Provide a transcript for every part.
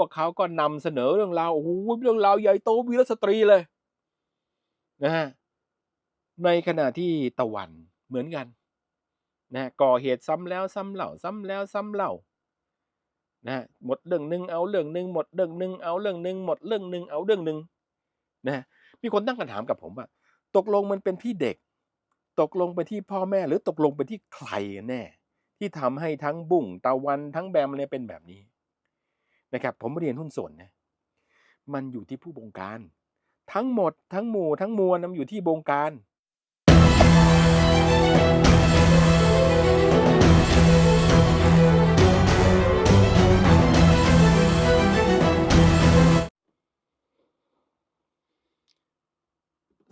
วกเขาก็นำเสนอเรื่องราวโอ้โหเรื่องราวใหญ่โตวีรสตรีเลยนะฮะในขณะที่ตะวันเหมือนกันนะก่อเหตุซ้ำแล้วซ้ำเล่าซ้ำแล้วซ้ำเล่านะหมดเรื่องหนึ่งเอาเรื่องหนึ่งหมดเรื่องหนึ่งเอาเรื่องหนึ่งหมดเรื่องหนึ่งเอาเรื่องหนึ่งนะมีคนตั้งคำถามกับผมว่า ตกลงมันเป็นที่เด็ก ตกลงไปที่พ่อแม่หรือตกลงไปที่ใครแน่ ที่ทำให้ทั้งบุ้งตะวันทั้งแบมเลยเป็นแบบนี้ นะครับผมเรียนหุ้นส่วนนะมันอยู่ที่ผู้บงการ ทั้งหมดทั้งหมู่ทั้งมวลมันอยู่ที่บงการ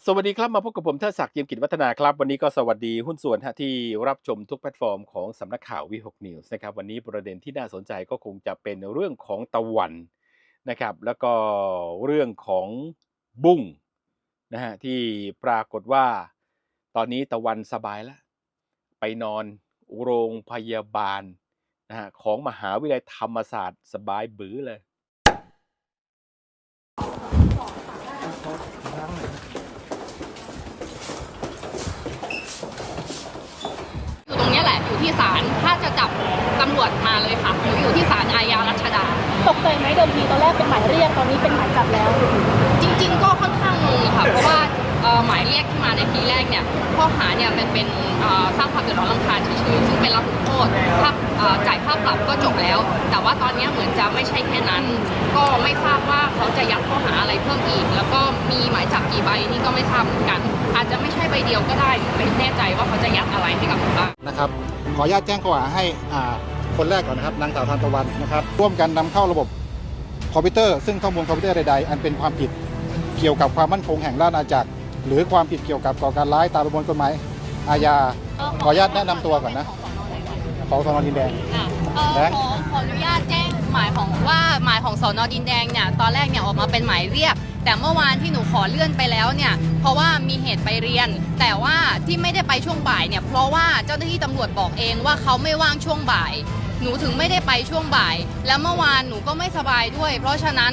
สวัสดีครับ มาพบกับผมเทิดศักดิ์ยี่ยมกิจวัฒนาครับ วันนี้ก็สวัสดีหุ้นส่วนที่รับชมทุกแพลตฟอร์มของสำนักข่าววิหกนิวส์นะครับวันนี้ประเด็นที่น่าสนใจก็คงจะเป็นเรื่องของตะวันนะครับ แล้วก็เรื่องของบุ้งนะฮะที่ปรากฏว่า ตอนนี้ตะวันสบายแล้ว ไปนอนโรงพยาบาลนะฮะของมหาวิทยาลัยธรรมศาสตร์สบายบือเลย อยู่ตรงเนี้ยแหละอยู่ ที่ศาลถ้าจะจับตำรวจมาเลยค่ะหนูอยู่ที่ศาลอาญารัชดา ตกใจไหมเดิมทีตอนแรกเป็นหมายเรียกตอนนี้เป็นหมายจับแล้ว จริง ๆ ก็ค่อนข้างงงค่ะเพราะว่าเอ่อ หมายเรียกที่มาในทีแรกเนี่ยข้อหาเนี่ยมันเป็นเอ่อสร้างความเดือดร้อนรำคาญเฉยๆซึ่งเป็นรับผิดโทษถ้าจ่ายค่าปรับก็จบแล้ว แต่ว่าตอนนี้เหมือนจะไม่ใช่แค่นั้น ก็ไม่ทราบว่าเขาจะยัดข้อหาอะไรเพิ่มอีก แล้วก็มีหมายจับกี่ใบนี่ก็ไม่ทราบเหมือนกัน อาจจะไม่ใช่ใบเดียวก็ได้ไม่แน่ใจว่าเขาจะยัดอะไรให้กับหนูบ้างนะครับขออนุญาตแจ้งข้อหาให้คนแรกก่อนนะครับนางสาวทานตะวันนะครับ ร่วมกันนำเข้าระบบคอมพิวเตอร์ซึ่งข้อมูลคอมพิวเตอร์ใดๆ อันเป็นความผิดเกี่ยวกับความมั่นคงแห่งราชอาณาจักร หรือความผิดเกี่ยวกับก่อการร้ายตามประมวลกฎหมายอาญาขออนุญาตแนะนำตัวก่อนนะ ของสนดินแดงอะเอ่อแบงค์ ขอขออนุญาตแจ้งหมายของว่าหมายของสอนอดินแดงเนี่ยตอนแรกเนี่ยออกมาเป็นหมายเรียก แต่เมื่อวานที่หนูขอเลื่อนไปแล้วเนี่ยเพราะว่ามีเหตุไปเรียน แต่ว่าที่ไม่ได้ไปช่วงบ่ายเนี่ยเพราะว่าเจ้าหน้าที่ตำรวจบอกเองว่าเขาไม่ว่างช่วงบ่าย หนูถึงไม่ได้ไปช่วงบ่าย แล้วเมื่อวานหนูก็ไม่สบายด้วย เพราะฉะนั้น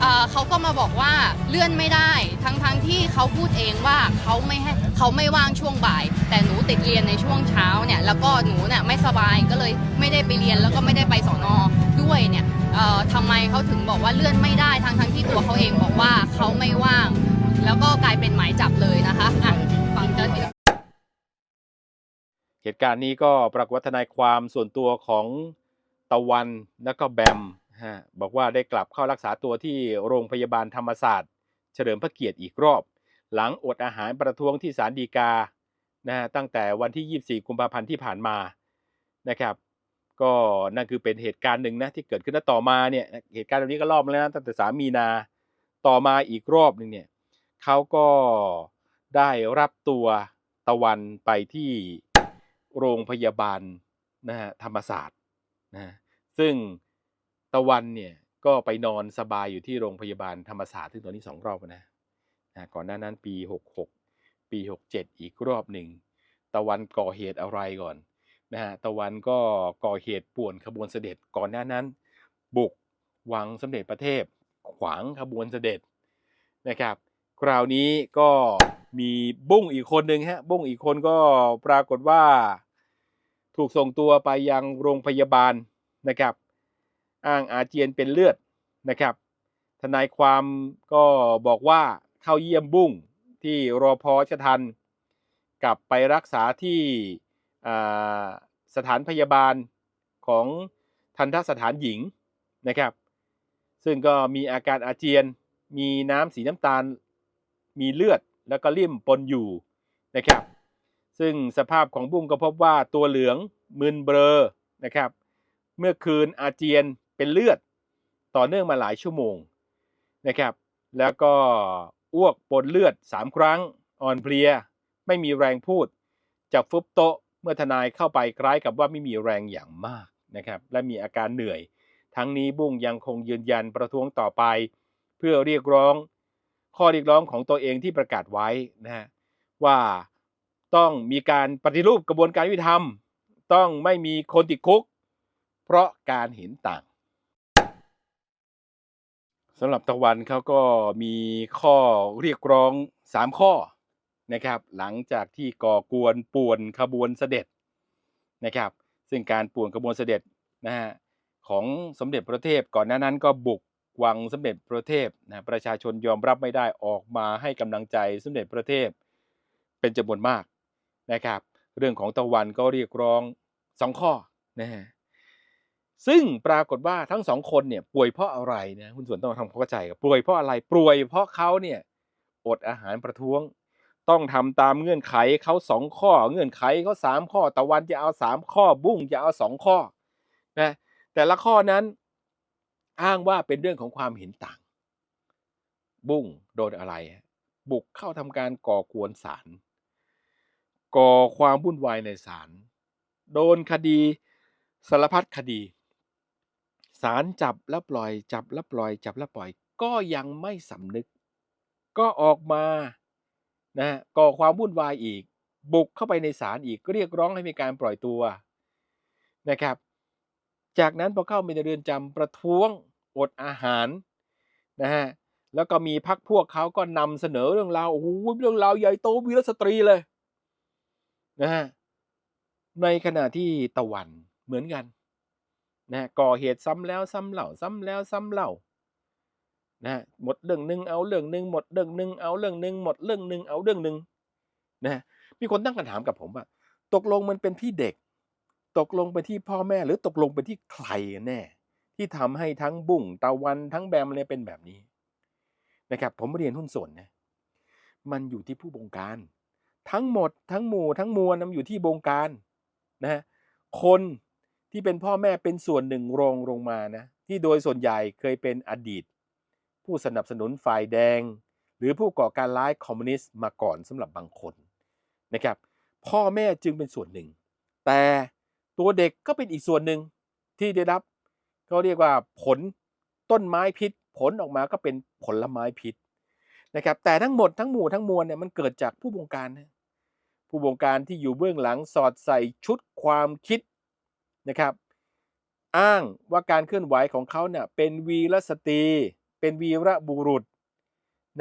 เอ่อเขาก็มาบอกว่าเลื่อนไม่ได้ ทั้งทั้งๆที่เขาพูดเองว่าเขาไม่ให้เขาไม่ว่างช่วงบ่าย แต่หนูติดเรียนในช่วงเช้าเนี่ยแล้วก็หนูเนี่ยไม่สบายก็เลยไม่ได้ไปเรียนแล้วก็ไม่ได้ไปสอนอด้วยเนี่ยเอ่อทำไมเขาถึงบอกว่าเลื่อนไม่ได้ทั้งทั้งๆที่ตัวเขาเองบอกว่าเขาไม่ว่าง แล้วก็กลายเป็นหมายจับเลยนะคะอะฟังเจ้าหน้าที่ เหตุการณ์นี้ก็ปรากฏว่าทนายความส่วนตัวของตะวันแล้วก็แบม ฮะบอกว่าได้กลับเข้ารักษาตัวที่โรงพยาบาลธรรมศาสตร์ เฉลิมพระเกียรติอีกรอบ หลังอดอาหารประท้วงที่ศาลฎีกานะฮะตั้งแต่วันที่ 24 กุมภาพันธ์ที่ผ่านมานะครับ ก็นั่นคือเป็นเหตุการณ์หนึ่งนะที่เกิดขึ้นแล้วต่อมาเนี่ยเหตุการณ์แบบนี้ก็รอบมาแล้วนะตั้งแต่สามีนาต่อมาอีกรอบหนึ่งเนี่ยเขาก็ได้รับตัวตะวันไปที่โรงพยาบาลนะฮะธรรมศาสตร์นะฮะซึ่ง ตะวันเนี่ยก็ไปนอนสบายอยู่ที่โรงพยาบาลธรรมศาสตร์ซึ่งตอนนี้สองรอบนะนะก่อนหน้านั้นปี66ปี67อีกรอบหนึ่งตะวันก่อเหตุอะไรก่อนนะฮะตะวันก็ก่อเหตุป่วนขบวนเสด็จก่อนหน้านั้น บุกวังสมเด็จพระเทพ ขวางขบวนเสด็จนะครับ คราวนี้ก็มีบุ้งอีกคนหนึ่งฮะบุ้งอีกคนก็ปรากฏว่า ถูกส่งตัวไปยังโรงพยาบาลนะครับ อ้างอาเจียนเป็นเลือดนะครับ ทนายความก็บอกว่าเข้าเยี่ยมบุ้งที่รอพอชทัน กลับไปรักษาที่สถานพยาบาลของทันทสถานหญิงนะครับ ซึ่งก็มีอาการอาเจียน มีน้ำสีน้ำตาล มีเลือดแล้วก็ลิ่มปนอยู่นะครับ ซึ่งสภาพของบุ้งก็พบว่าตัวเหลืองมึนเบลอนะครับ เมื่อคืนอาเจียน เป็นเลือดต่อเนื่องมาหลายชั่วโมงนะครับ แล้วก็อ้วกปนเลือด 3 ครั้งอ่อนเพลีย ไม่มีแรงพูดจากฟุบโต๊ะเมื่อทนายเข้าไปคล้ายกับว่าไม่มีแรงอย่างมากนะครับและมีอาการเหนื่อย ทั้งนี้บุ้งยังคงยืนยันประท้วงต่อไป เพื่อเรียกร้อง ข้อเรียกร้องของตัวเองที่ประกาศไว้นะฮะว่าต้องมีการปฏิรูปกระบวนการยุติธรรม ต้องไม่มีคนติดคุก เพราะการเห็นต่าง สำหรับตะวันเขาก็มีข้อเรียกร้องสามข้อนะครับ หลังจากที่ก่อกวนป่วนขบวนเสด็จนะครับ ซึ่งการป่วนขบวนเสด็จนะฮะของสมเด็จพระเทพก่อนหน้านั้นก็บุกวังสมเด็จพระเทพนะประชาชนยอมรับไม่ได้ออกมาให้กำลังใจสมเด็จพระเทพเป็นจำนวนมากนะครับ เรื่องของตะวันก็เรียกร้องสองข้อนะฮะ ซึ่งปรากฏว่าทั้งสองคนเนี่ยป่วยเพราะอะไรนะคุณส่วนต้องทำความเข้าใจกับป่วยเพราะอะไรป่วยเพราะเขาเนี่ยอดอาหารประท้วง ต้องทำตามเงื่อนไขเขาสองข้อ เงื่อนไขเขาสามข้อตะวันจะเอาสามข้อบุ้งจะเอาสองข้อนะแต่ละข้อนั้นอ้างว่าเป็นเรื่องของความเห็นต่าง บุ้งโดนอะไร บุกเข้าทำการก่อกวนศาลก่อความวุ่นวายในศาลโดนคดีสารพัดคดี ศาลจับแล้วปล่อยจับแล้วปล่อยจับแล้วปล่อย ก็ยังไม่สำนึก ก็ออกมานะฮะก่อความวุ่นวายอีก บุกเข้าไปในศาลอีกเรียกร้องให้มีการปล่อยตัวนะครับ จากนั้นพอเข้าไปในเรือนจำประท้วงอดอาหารนะฮะแล้วก็มีพักพวกเขาก็นำเสนอเรื่องราวโอ้โหเรื่องราวใหญ่โตวีรสตรีเลยนะฮะในขณะที่ตะวันเหมือนกัน นะก่อเหตุซ้ำแล้วซ้ำเล่าซ้ำแล้วซ้ำเล่านะหมดเรื่องหนึ่งเอาเรื่องหนึ่งหมดเรื่องหนึ่งเอาเรื่องหนึ่งหมดเรื่องหนึ่งเอาเรื่องหนึ่งนะมีคนตั้งคำถามกับผมว่า ตกลงมันเป็นที่เด็ก ตกลงไปที่พ่อแม่หรือตกลงไปที่ใครแน่ ที่ทำให้ทั้งบุ้งตะวันทั้งแบมเลยเป็นแบบนี้นะครับผมเรียนหุ้นส่วนนะมันอยู่ที่ผู้บงการ ทั้งหมดทั้งหมู่ทั้งมวลมันอยู่ที่บงการนะคน ที่เป็นพ่อแม่เป็นส่วนหนึ่งรองลงมานะที่โดยส่วนใหญ่เคยเป็นอดีต ผู้สนับสนุนฝ่ายแดง หรือผู้ก่อการร้ายคอมมิวนิสต์มาก่อนสำหรับบางคนนะครับ พ่อแม่จึงเป็นส่วนหนึ่ง แต่ตัวเด็กก็เป็นอีกส่วนหนึ่งที่ได้รับเขาเรียกว่าผลต้นไม้พิษ ผลออกมาก็เป็นผลไม้พิษนะครับ แต่ทั้งหมดทั้งหมู่ทั้งมวลเนี่ยมันเกิดจากผู้บงการนะผู้บงการที่อยู่เบื้องหลังสอดใส่ชุดความคิด นะครับ อ้างว่าการเคลื่อนไหวของเขาเนี่ยเป็นวีรสตรี เป็นวีรบุรุษ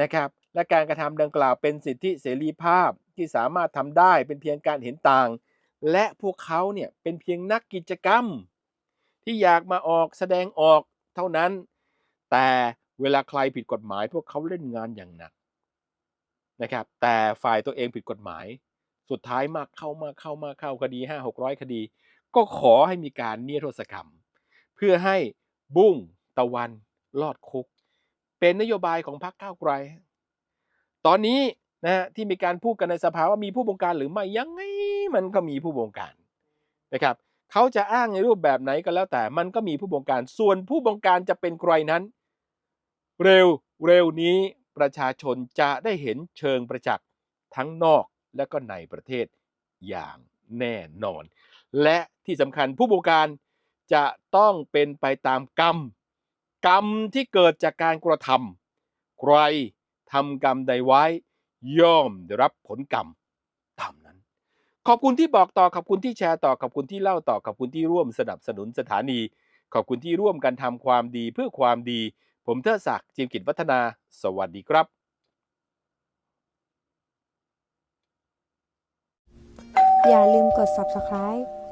นะครับและการกระทำดังกล่าวเป็นสิทธิเสรีภาพที่สามารถทำได้เป็นเพียงการเห็นต่าง และพวกเขาเนี่ยเป็นเพียงนักกิจกรรม ที่อยากมาออกแสดงออกเท่านั้น แต่เวลาใครผิดกฎหมาย พวกเขาเล่นงานอย่างหนักนะครับแต่ฝ่ายตัวเองผิดกฎหมาย สุดท้ายมากเข้ามากเข้ามากเข้าคดีห้าหกร้อยคดี ก็ขอให้มีการเนิรโทษกรรม เพื่อให้บุ้งตะวันรอดคุก เป็นนโยบายของพรรคก้าวไกล ตอนนี้นะฮะที่มีการพูดกันในสภาว่ามีผู้บงการหรือไม่ยังไงมันก็มีผู้บงการนะครับเขาจะอ้างในรูปแบบไหนก็แล้วแต่มันก็มีผู้บงการ ส่วนผู้บงการจะเป็นใครนั้น เร็วเร็วนี้ประชาชนจะได้เห็นเชิงประจักษ์ทั้งนอกและก็ในประเทศอย่างแน่นอน และที่สำคัญผู้บงการจะต้องเป็นไปตามกรรม กรรมที่เกิดจากการกระทำใครทำกรรมใดไว้ ย่อมได้รับผลกรรมตามนั้น ขอบคุณที่บอกต่อขอบคุณที่แชร์ต่อขอบคุณที่เล่าต่อขอบคุณที่ร่วมสนับสนุนสถานี ขอบคุณที่ร่วมกันทำความดีเพื่อความดี ผมเทิดศักดิ์จิมกิจวัฒนา สวัสดีครับอย่าลืมกด subscribe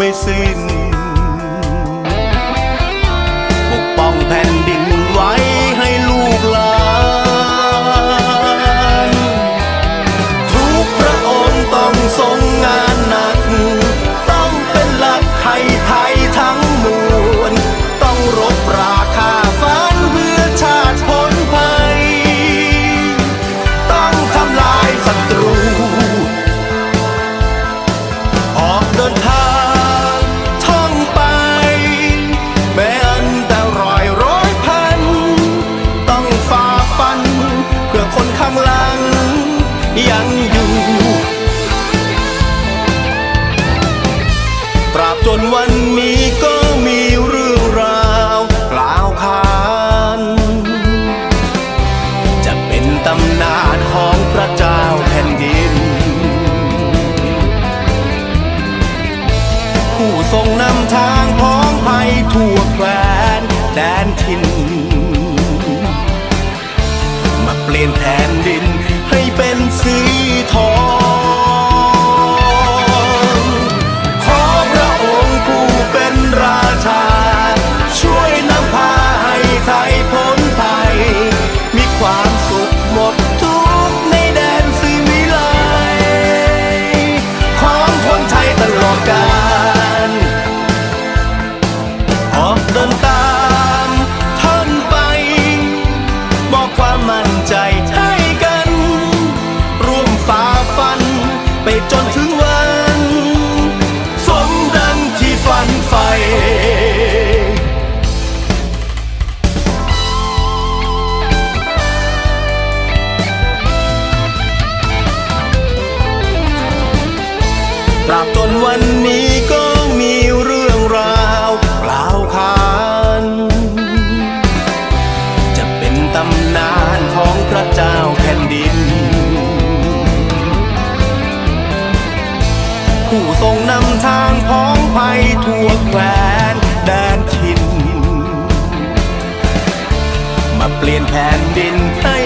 may sin. being bad ส่งนำทางพ้องภัยทั่วแคว้นแดนถิ่นมาเปลี่ยนแผ่นดินให้